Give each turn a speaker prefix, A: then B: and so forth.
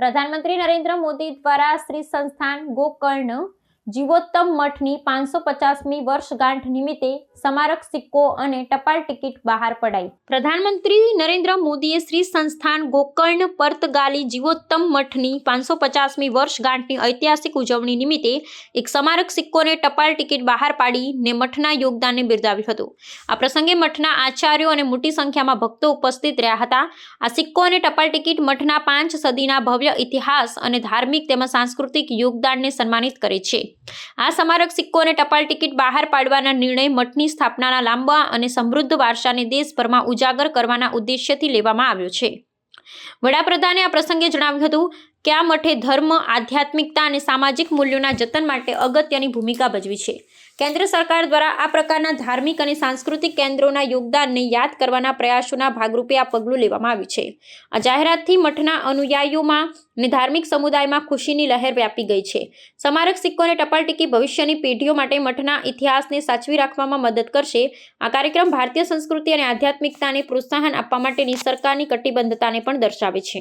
A: પ્રધાનમંત્રી નરેન્દ્ર મોદી દ્વારા શ્રી સંસ્થાન ગોકર્ણ જીવોત્તમ મઠની પાંચસો પચાસમી વર્ષગાંઠ નિમિત્તે સ્મારક સિક્કો અને ટપાલ ટિકિટ બહાર પડાઈ. પ્રધાનમંત્રી નરેન્દ્ર મોદીએ શ્રી સંસ્થાન ગોકર્ણ પર્તગાલી જીવોત્તમ મઠની પાંચસો પચાસમી વર્ષગાંઠની ઐતિહાસિક ઉજવણી નિમિત્તે એક સ્મારક સિક્કો અને ટપાલ ટિકિટ બહાર પાડીને મઠના યોગદાનને બિરદાવ્યું હતું. આ પ્રસંગે મઠના આચાર્યો અને મોટી સંખ્યામાં ભક્તો ઉપસ્થિત રહ્યા હતા. આ સિક્કો અને ટપાલ ટિકિટ મઠના પાંચ સદીના ભવ્ય ઇતિહાસ અને ધાર્મિક તેમજ સાંસ્કૃતિક યોગદાનને સન્માનિત કરે છે. આ સ્મારક સિક્કો અને ટપાલ ટિકિટ બહાર પાડવાના નિર્ણય મઠની સ્થાપનાના લાંબા અને સમૃદ્ધ વારસાને દેશભરમાં ઉજાગર કરવાના ઉદ્દેશ્યથી લેવામાં આવ્યો છે. વડાપ્રધાને આ પ્રસંગે જણાવ્યું હતું કે મઠે ધર્મ, આધ્યાત્મિકતા અને સામાજિક મૂલ્યોના જતન માટે અગત્યની ભૂમિકા ભજવી છે? કેન્દ્ર સરકાર દ્વારા આ પ્રકારના ધાર્મિક અને સાંસ્કૃતિક કેન્દ્રોના યોગદાનને યાદ કરવાના પ્રયાસોના ભાગરૂપે આ પગલું લેવામાં આવ્યું છે. આ જાહેરાતથી મઠના અનુયાયીઓમાં અને ધાર્મિક સમુદાયમાં ખુશીની લહેર વ્યાપી ગઈ છે. સ્મારક સિક્કો અને ટપાલ ટિકિટ ભવિષ્યની પેઢીઓ માટે મઠના ઇતિહાસને સાચવી રાખવામાં મદદ કરશે. આ કાર્યક્રમ ભારતીય સંસ્કૃતિ અને આધ્યાત્મિકતાને પ્રોત્સાહન આપવા માટેની સરકારની કટિબદ્ધતાને પણ દર્શાવે છે.